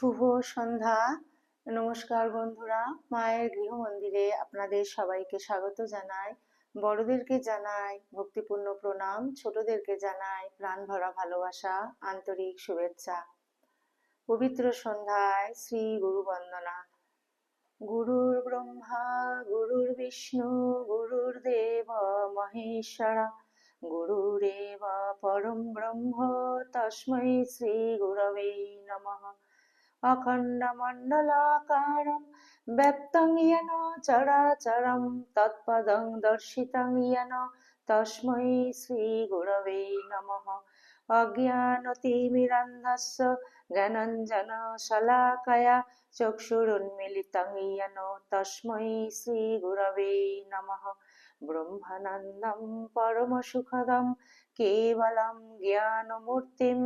শুভ সন্ধ্যা। নমস্কার বন্ধুরা, মায়ের গৃহ মন্দিরে আপনাদের সবাইকে স্বাগত জানাই। বড়দেরকে জানাই ভক্তিপূর্ণ প্রণাম, ছোটদেরকে জানাই প্রাণ ভরা ভালোবাসা, আন্তরিক শুভেচ্ছা। পবিত্র সন্ধ্যায় শ্রী গুরু বন্দনা। গুরুর ব্রহ্মা, গুরুর বিষ্ণু, গুরুর দেব মহেশ্বরা গুরুরেব পরম ব্রহ্ম তস্मै শ্রী গুরবে নমঃ। अखण्डमण्डलाकारं व्यक्तं येन चराचरं तत्पदं दर्शितं येन तस्मै श्रीगुरवे नमः अज्ञानतिमिरन्धस्य ज्ञानञ्जनशलाकया चक्षुरुन्मिलितं येन तस्मै श्रीगुरवे नमः ब्रह्मानन्दं परमसुखदं केवलं ज्ञानमूर्तिं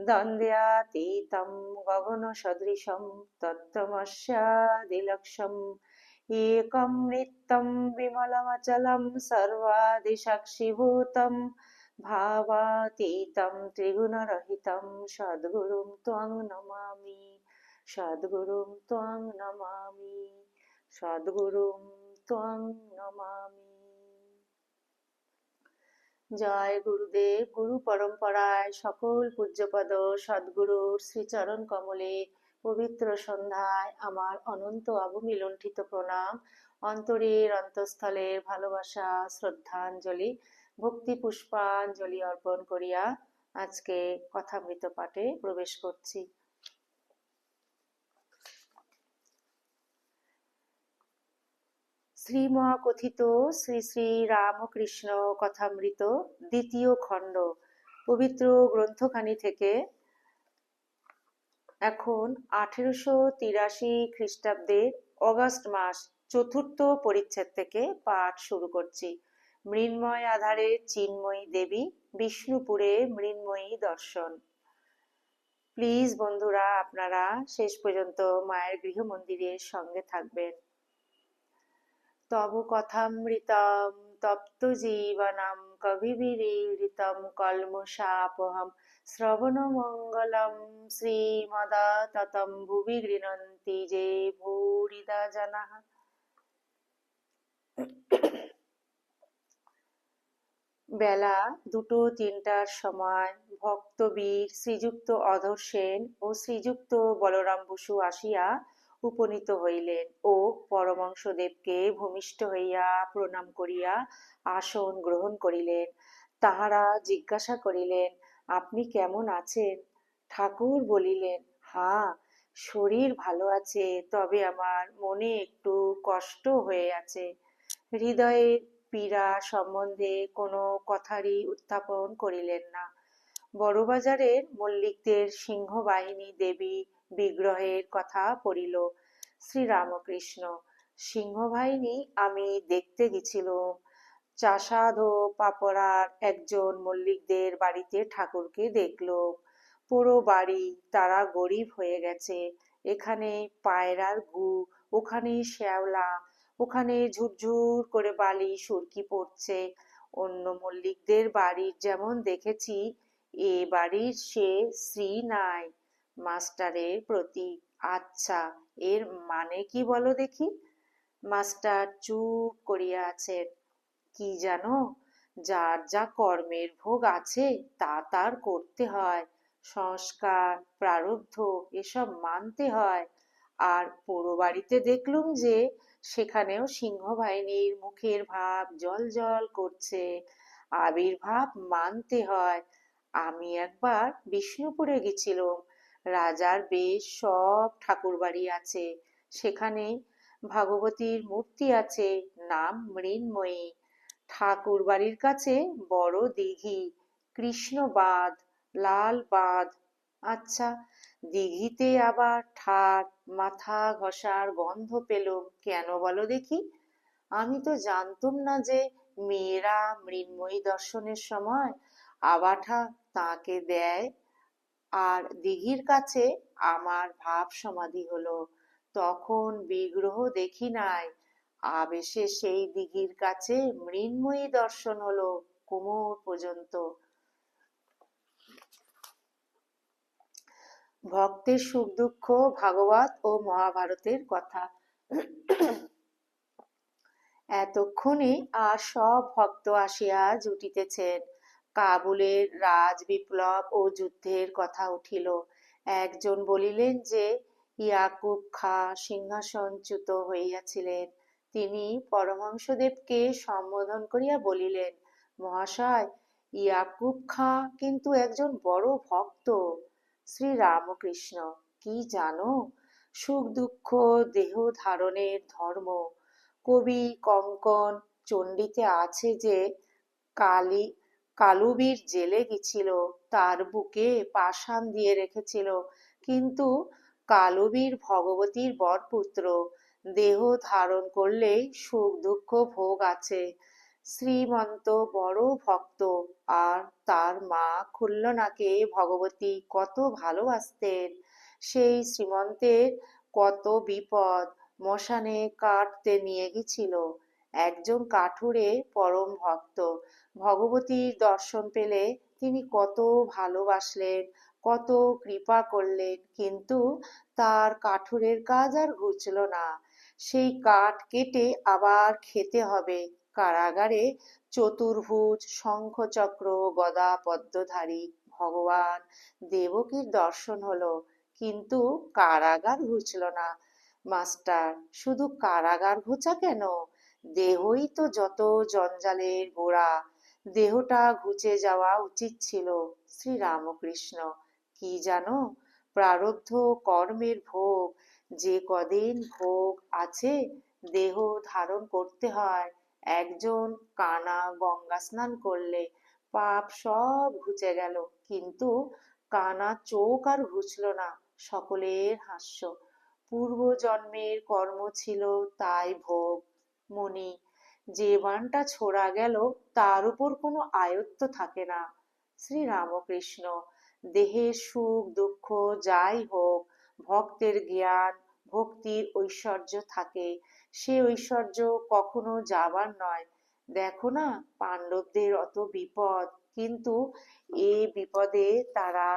দ্বন্দ্বাতীতম গগন সদৃশম তত্ত্বমস্যাদিলক্ষম একম নিত্যম বিমলমচলম সর্বাদিসাক্ষিভূতম ভাবাতীতম ত্রিগুণরহিতম সদ্গুরুম ত্বং নমামি সদ্গুরুম ত্বং নমামি সদ্গুরুম ত্বং নমামি জয় গুরুদেব, গুরু পরম্পরায় সকল পূজ্যপদ সদ্গুরুর শ্রীচরণ কমলে। পবিত্র সন্ধ্যায় আমার অনন্ত অবমিলণ্ঠিত প্রণাম। অন্তরের অন্তঃস্থলের ভালোবাসা, শ্রদ্ধাঞ্জলি, ভক্তি পুষ্পাঞ্জলি অর্পণ করিয়া আজকে কথামৃত পাঠে প্রবেশ করছি। শ্রীমকথিত শ্রী শ্রী রামকৃষ্ণ কথামৃত, দ্বিতীয় খণ্ড, পবিত্র গ্রন্থখানি থেকে এখন আঠেরোশো তিরাশি খ্রিস্টাব্দের অগাস্ট মাস চতুর্থ পরিচ্ছেদ থেকে পাঠ শুরু করছি। মৃন্ময় আধারে চিন্ময়ী দেবী, বিষ্ণুপুরে মৃন্ময়ী দর্শন। প্লিজ বন্ধুরা, আপনারা শেষ পর্যন্ত মায়ের গৃহ মন্দিরের সঙ্গে থাকবেন। তব কথামৃতম তপ্ত জীবনম কবিবিরীড়িতম কলমশাপহম শ্রবণমঙ্গলম শ্রীমদা ততম ভুবি গৃণন্তি যে ভূরিদা জনাঃ বেলা দুটো তিনটার সময় ভক্তবীর শ্রীযুক্ত অধর সেন ও শ্রীযুক্ত বলরাম বসু আসিয়া উপনীত হইলেন। ও পরমংশদেবকে ভূমিষ্ঠ হইয়া প্রণাম করিয়া আসন গ্রহণ করিলেন। তাহারা জিজ্ঞাসা করিলেন, আপনি কেমন আছেন? ঠাকুর বলিলেন, হা, শরীর ভালো আছে, তবে আমার মনে একটু কষ্ট হয়ে আছে। হৃদয়ের পীড়া সম্বন্ধে কোনো কথারই উত্থাপন করিলেন না। বড়বাজারের মল্লিকদের সিংহবাহিনী দেবী বিগ্রহের কথা পড়িল শ্রীরামকৃষ্ণ। সিংহবাহিনী আমি দেখতে গেছিলাম। চাষাদ পাপড়ার একজন মল্লিকদের বাড়িতে ঠাকুরকে দেখল পুরো বাড়ি তারা গরিব হয়ে গেছে। এখানে পায়রার গু, ওখানে শ্যাওলা, ওখানে ঝুরঝুর করে বালি, সুরকি পড়ছে। অন্য মল্লিকদের বাড়ির যেমন দেখেছি, এ বাড়ির সে শ্রী নাই। মাস্টারের প্রতি আচ্ছা এর মানে কি বলো দেখি? মাস্টার চুপ করিয়া আছেন। কি জানো যার যা কর্মের ভোগ আছে, তা তার করতে হয়। সংস্কার, প্রারব্ধ, এসব মানতে হয়। আর পোড়ো বাড়িতে দেখলুম যে, সেখানেও সিংহবাহিনীর মুখের ভাব জল জল করছে। আবির্ভাব মানতে হয়। আমি একবার বিষ্ণুপুরে গেছিলাম। রাজার বেশ সব ঠাকুর বাড়ি আছে। সেখানে ভাগবতীর মূর্তি আছে, নাম মৃন্ময়ী। ঠাকুর বাড়ির কাছে বড় দিঘি কৃষ্ণ কৃষ্ণবাদ লাল বাঁধ আচ্ছা দিঘিতে আবার ঠাট, মাথা ঘষার গন্ধ পেলুম। কেন বলো দেখি? আমি তো জানতুম না যে মেয়েরা মৃন্ময়ী দর্শনের সময় আবাঠা তাকে দেয় আর দিঘির কাছে আমার ভাব সমাধি হলো। তখন বিগ্রহ দেখি নাই। আবেশে সেই দিঘির কাছে মৃন্ময়ী দর্শন হলো কোমর পর্যন্ত। ভক্তের সুখ দুঃখ ভাগবত ও মহাভারতের কথা। এতক্ষণে আর সব ভক্ত আসিয়া জুটিতেছেন। কাবুলের রাজ বিপ্লব ও যুদ্ধের কথা উঠিল। একজন বলিলেন যে, ইয়াকুব খা সিংহাসনচ্যুত হইয়াছিলেন। তিনি পরমহংসদেবকে সম্বোধন করিয়া বলিলেন, মহাশয়, ইয়াকুব খাঁ কিন্তু একজন বড় ভক্ত। শ্রী রামকৃষ্ণ, কি জানো? সুখ দুঃখ, দেহ ধারণের ধর্ম। কবি কঙ্কন চণ্ডীতে আছে যে, কালী কালুবীর জেলে গেছিল, তার বুকে পাষাণ দিয়ে রেখেছিল। কিন্তু কালুবীর ভগবতীর বরপুত্র, দেহ ধারণ করলেই সুখ দুঃখ ভোগ আছে। শ্রীমন্ত বড় ভক্ত, আর তার মা খুল্লনাকে ভগবতী কত ভালোবাসতেন। সেই শ্রীমন্তের কত বিপদ, মশানে কাটতে নিয়ে গেছিল। একজন কাঠুরে পরম ভক্ত। ভগবতীর দর্শন পেলে তিনি কত ভালোবাসলেন, কত কৃপা করলেন, কিন্তু তার কাঠুরের কাজ আর ঘুচল না। সেই কাঠ কেটে আবার খেতে হবে। কারাগারে চতুর্ভুজ, শঙ্খচক্র, গদা পদ্মধারী, ভগবান দেবকীর দর্শন হলো, কিন্তু কারাগার ঘুচল না। মাস্টার, শুধু কারাগার ঘুচা কেন? দেহই তো যত জঞ্জালের গোড়া, দেহটা ঘুচে যাওয়া উচিত ছিল। শ্রী রামকৃষ্ণ কি জানো? প্রারব্ধ কর্মের ভোগ, যে কদিন ভোগ আছে, দেহ ধারণ করতে হয়। একজন কানা গঙ্গা স্নান করলে পাপ সব ঘুচে গেল। কিন্তু কানা চোখ আর ঘুচল না, সকলের হাস্য। পূর্ব জন্মের কর্ম ছিল তাই ভোগ। মনি, যে বানটা ছোড়া গেল তার উপর কোনো আয়ত্ত থাকে না। শ্রী রামকৃষ্ণ দেহের সুখ দুঃখ যাই হোক, ভক্তের জ্ঞান, ভক্তির ঐশ্বর্য থাকে। সে ঐশ্বর্য কখনো যাবার নয়। দেখো না, পাণ্ডবদের অত বিপদ, কিন্তু এই বিপদে তারা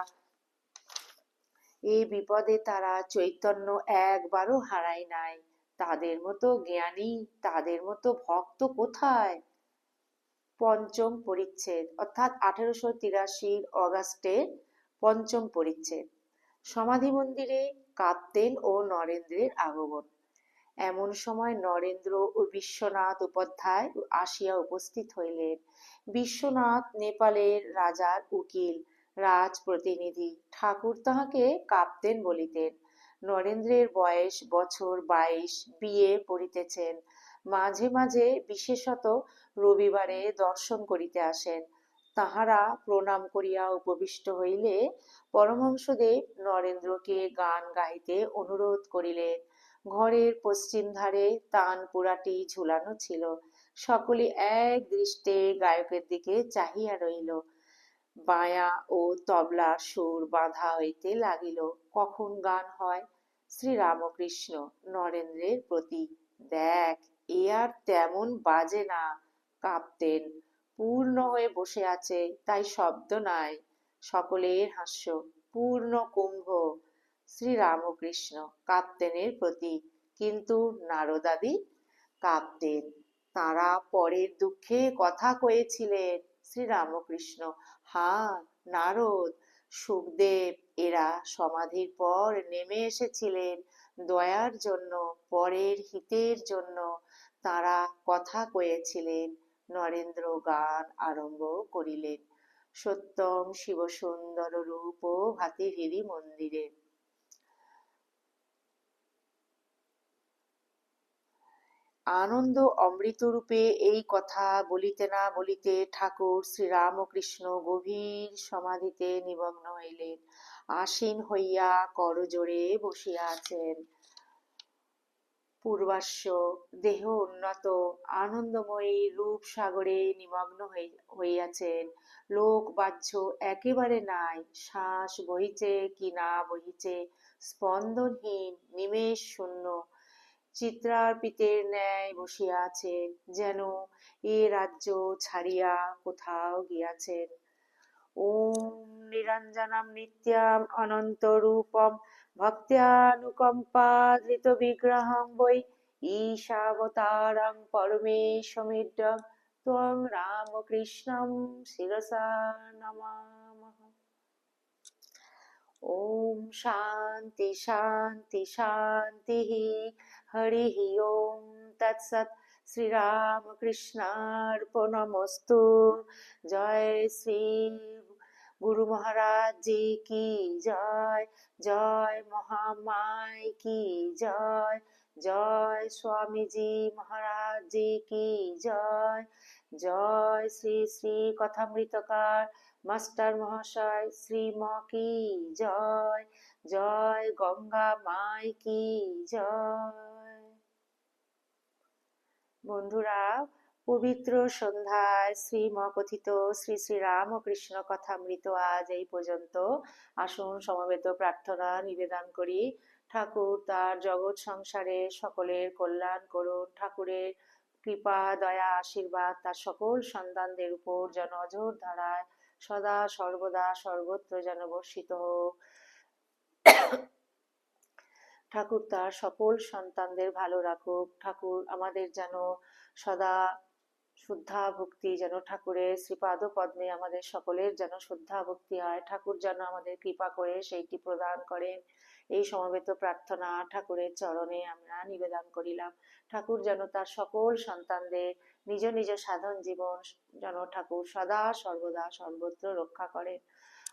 এই বিপদে তারা চৈতন্য একবারও হারায় নাই। তাদের মতো জ্ঞানী, তাদের মতো ভক্ত কোথায়? পঞ্চম পরিচ্ছেদ, অর্থাৎ আঠেরোশো তিরাশির অগাস্টে পঞ্চম পরিচ্ছেদ। সমাধি মন্দিরে কাপ্তেন ও নরেন্দ্রের আগমন। এমন সময় নরেন্দ্র ও বিশ্বনাথ উপাধ্যায় আসিয়া উপস্থিত হইলেন। বিশ্বনাথ নেপালের রাজার উকিল রাজ প্রতিনিধি ঠাকুর তাহাকে কাপ্তেন বলিতেন। নরেন্দ্রের বয়স বছর বাইশ বিয়ে পড়িতেছেন মাঝে মাঝে বিশেষত রবিবারে দর্শন করিতে আসেন। তাহারা প্রণাম করিয়া উপবিষ্ট হইলে পরমহংসদেব নরেন্দ্রকে গান গাইতে অনুরোধ করিলেন। ঘরের পশ্চিম ধারে তান পুরাটি ঝুলানো ছিল। সকলে এক দৃষ্টে গায়কের দিকে চাহিয়া রইল। বায়া ও তবলার সুর বাঁধা হইতে লাগিল। কখন গান হয়? শ্রী রামকৃষ্ণ নরেন্দ্রের প্রতি, দেখ, এ আর তেমন বাজে না। কাঁপতেন, পূর্ণ হয়ে বসে আছে, তাই শব্দ নাই, সকলের হাস্য, পূর্ণ কুম্ভ। শ্রী রামকৃষ্ণ কাপ্তেনের প্রতি, কিন্তু নারদাদি কাঁপতেন তারা পরের দুঃখে কথা কয়েছিলেন। শ্রী রামকৃষ্ণ হা, নারদ, সুখদেব এরা সমাধির পর নেমে এসেছিলেন দয়ার জন্য, পরের হিতের জন্য। তারা কথা কয়েছিলেন, নরেন্দ্র গান আরম্ভ করিলেন। সত্যম শিবসুন্দর রূপ ভাতিভিরি মন্দিরে। আনন্দ অমৃতরূপে এই কথা বলিতে না বলিতে ঠাকুর শ্রীরামকৃষ্ণ গভীর সমাধিতে নিমগ্ন হইলেন। আসীন হইয়া করজোড়ে বসিয়া আছেন। পূর্বাস্য দেহ উন্নত, আনন্দময়ী রূপ সাগরে নিমগ্ন হইয়াছেন। লোক বাহ্য একেবারে নাই, শ্বাস বহিছে কি না বহিছে, স্পন্দনহীন, নিমেষ শূন্য। চিত্রার্পিতের ন্যায় বসিয়া আছেন, যেন এ রাজ্য ছাড়িয়া কোথাও গিয়াছেন। ওম নিরঞ্জনম নিত্যম অনন্তরূপম ভক্ত্যানুকম্পাধৃত শান্তি শান্তি শান্তি হরি ওম তৎসৎ শ্রীরামকৃষ্ণার্পণমস্তু। জয় শ্রী গুরু মহারাজ জি কি জয় জয় মহামায় কি জয় জয় স্বামীজি মহারাজ জি কি জয় জয় শ্রী শ্রী কথামৃতকার মাস্টার মহাশয় শ্রীম কি জয় জয় গঙ্গা মাই কি জয়। বন্ধুরা, পবিত্র সন্ধ্যায় শ্রীম কথিত শ্রী শ্রী রামকৃষ্ণ কথামৃত আজ এই পর্যন্ত। আসুন সমবেত প্রার্থনা, নিবেদন করি। ঠাকুর তার জগৎ সংসারে সকলের কল্যাণ করুন। ঠাকুরের কৃপা, দয়া, আশীর্বাদ তার সকল সন্তানদের উপর যেন অজর ধারায় সদা সর্বদা সর্বত্র যেন বর্ষিত হোক। ঠাকুর তার সকল সন্তানদের ভালো রাখুক। ঠাকুর আমাদের যেন সদা শুদ্ধা ভক্তি যেন ঠাকুরের শ্রীপাদ পদ্মে আমাদের সকলের যেন শুদ্ধা ভক্তি হয়। ঠাকুর যেন আমাদের কৃপা করে সেইটি প্রদান করেন। এই সমবেত প্রার্থনা ঠাকুরের চরণে আমরা নিবেদন করিলাম। ঠাকুর যেন তার সকল সন্তানদের নিজ নিজ সাধন জীবন যেন ঠাকুর সদা সর্বদা সর্বত্র রক্ষা করেন।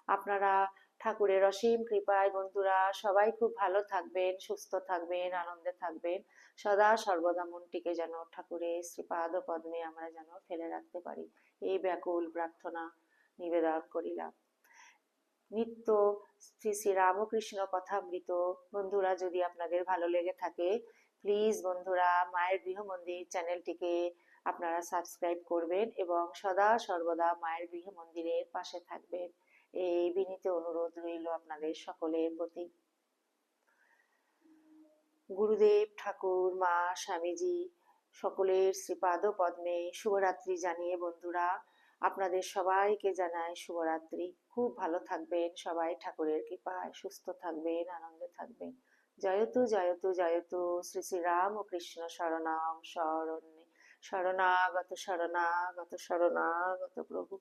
আপনারা ঠাকুরের অসীম কৃপায় বন্ধুরা সবাই খুব ভালো থাকবেন, সুস্থ থাকবেন, আনন্দে থাকবেন। সদা সর্বদা মনটিকে যেন ঠাকুরের শ্রীপাদ পদ্মে আমরা যেন ফেলে রাখতে পারি। এই ব্যাকুল প্রার্থনা নিবেদন করিলাম। নিত্য শ্রী শ্রী রামকৃষ্ণ কথামৃত। বন্ধুরা, যদি আপনাদের ভালো লেগে থাকে প্লিজ বন্ধুরা, মায়ের গৃহ মন্দির চ্যানেলটিকে আপনারা সাবস্ক্রাইব করবেন এবং সদা সর্বদা মায়ের গৃহ মন্দিরের পাশে থাকবেন। এই বিনীত অনুরোধ রইল আপনাদের সকলের প্রতি। গুরুদেব ঠাকুর, মা, স্বামীজি, সকলের শ্রীপাদ পদ্মে শুভরাত্রি জানিয়ে বন্ধুরা, আপনাদের সবাইকে জানাই শুভরাত্রি। খুব ভালো থাকবেন সবাই, ঠাকুরের কৃপায় সুস্থ থাকবেন, আনন্দে থাকবেন। জয়তু জয়তু জয়তু, শ্রী শ্রী রাম ও কৃষ্ণ শরণাম, শরণ্যে, শরণাগত শরণাগত শরণাগত প্রভু।